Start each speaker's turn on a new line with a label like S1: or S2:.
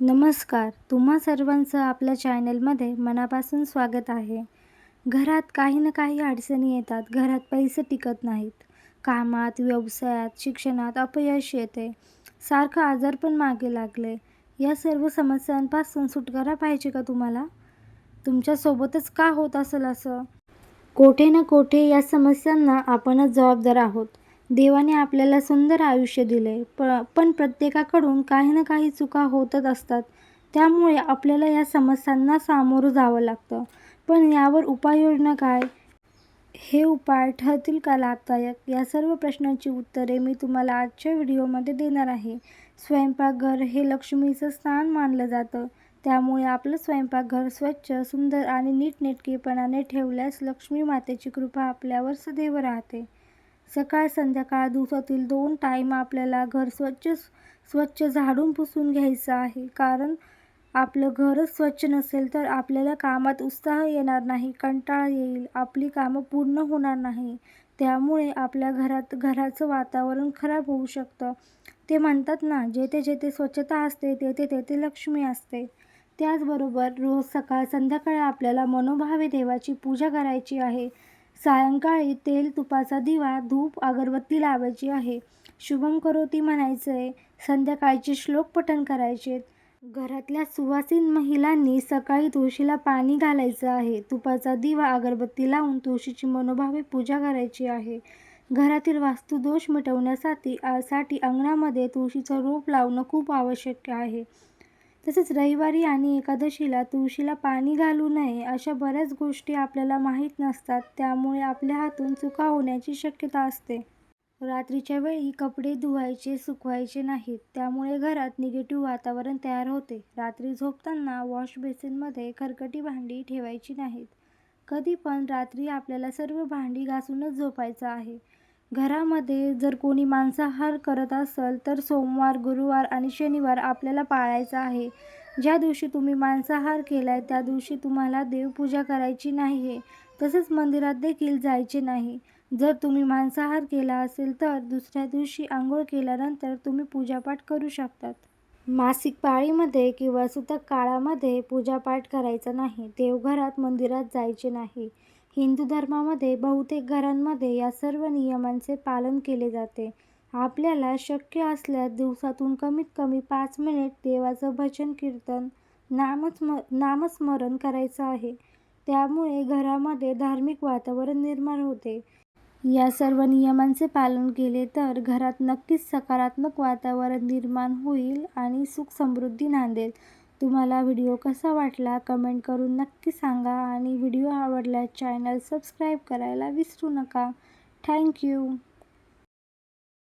S1: नमस्कार. तुम्हा सर्वांचं आपल्या चॅनलमध्ये मनापासून स्वागत आहे. घरात काही ना काही अडचणी येतात. घरात पैसे टिकत नाहीत. कामात व्यवसायात शिक्षणात अपयश येते. सारखं आजार पण मागे लागले. या सर्व समस्यांपासून सुटकारा पाहिजे का तुम्हाला? तुमच्यासोबतच का होत असेल असं? कोठे ना कोठे या समस्यांना आपणच जबाबदार आहोत. देवाने आपल्याला सुंदर आयुष्य दिले प पण प्रत्येकाकडून काही ना काही चुका होतच असतात. त्यामुळे आपल्याला या समस्यांना सामोरं जावं लागतं. पण यावर उपाययोजना काय? हे उपाय ठरतील का लाभदायक? या सर्व प्रश्नांची उत्तरे मी तुम्हाला आजच्या व्हिडिओमध्ये देणार आहे. स्वयंपाकघर हे लक्ष्मीचं स्थान मानलं जातं. त्यामुळे आपलं स्वयंपाकघर स्वच्छ सुंदर आणि नीटनेटकेपणाने ठेवल्यास लक्ष्मी मातेची कृपा आपल्यावर सदैव राहते. सकाळ संध्याकाळ दिवसातील दोन टाईम आपल्याला घर स्वच्छ स्वच्छ झाडून पुसून घ्यायचं आहे. कारण आपलं घरच स्वच्छ नसेल तर आपल्याला कामात उत्साह येणार नाही कंटाळा येईल आपली कामं पूर्ण होणार नाही. त्यामुळे आपल्या घरात घराचं वातावरण खराब होऊ शकतं. ते म्हणतात ना जेथे जेथे स्वच्छता असते तेथे तेथे लक्ष्मी असते. त्याचबरोबर रोज सकाळ संध्याकाळी आपल्याला मनोभावे देवाची पूजा करायची आहे. सायंकाळी तेल तुपाचा दिवा धूप अगरबत्ती लावायची आहे. शुभम करोती म्हणायचं आहे संध्याकाळचे श्लोक पठण करायचे घरातल्या सुवासीन महिलांनी सकाळी तुळशीला पाणी घालायचं आहे. तुपाचा दिवा अगरबत्ती लावून तुळशीची मनोभावे पूजा करायची आहे. घरातील वास्तुदोष मिटवण्यासाठी साठी अंगणामध्ये तुळशीचं रोप लावणं खूप आवश्यक आहे. तसेच रविवारी आणि एकादशीला तुळशीला पाणी घालू नये अशा बऱ्याच गोष्टी आपल्याला माहीत नसतात. त्यामुळे आपल्या हातून चुका होण्याची शक्यता असते. रात्रीच्या वेळी कपडे धुवायचे सुकवायचे नाहीत. त्यामुळे घरात निगेटिव्ह वातावरण तयार होते. रात्री झोपताना वॉश बेसिनमध्ये खरकटी भांडी ठेवायची नाहीत. कधी पण रात्री आपल्याला सर्व भांडी घासूनच झोपायचं आहे. घरामध्ये जर कोणी मांसाहार करत असेल तर सोमवार गुरुवार आणि शनिवार आपल्याला पाळायचा आहे. ज्या दिवशी तुम्ही मांसाहार केलाय त्या दिवशी तुम्हाला देवपूजा करायची नाही आहे तसेच मंदिरात देखील जायचे नाही. जर तुम्ही मांसाहार केला असेल तर दुसऱ्या दिवशी आंघोळ केल्यानंतर तुम्ही पूजापाठ करू शकतात. मासिक पाळीमध्ये किंवा सुतक काळामध्ये पूजापाठ करायचा नाही. देवघरात मंदिरात जायचे नाही. हिंदू धर्मामध्ये बहुतेक घरांमध्ये या सर्व नियमांचे पालन केले जाते. आपल्याला शक्य असल्यास दिवसातून कमीत कमी पाच मिनिट देवाचं भजन कीर्तन नामस्म नामस्मरण करायचं आहे. त्यामुळे घरामध्ये धार्मिक वातावरण निर्माण होते. या सर्व नियमांचे पालन केले तर घरात नक्कीच सकारात्मक वातावरण निर्माण होईल आणि सुख समृद्धी नांदेल. तुम्हाला व्हिडिओ कसा वाटला कमेंट करून नक्की सांगा आणि व्हिडिओ आवडल्यास चॅनल सबस्क्राईब करायला विसरू नका. थँक्यू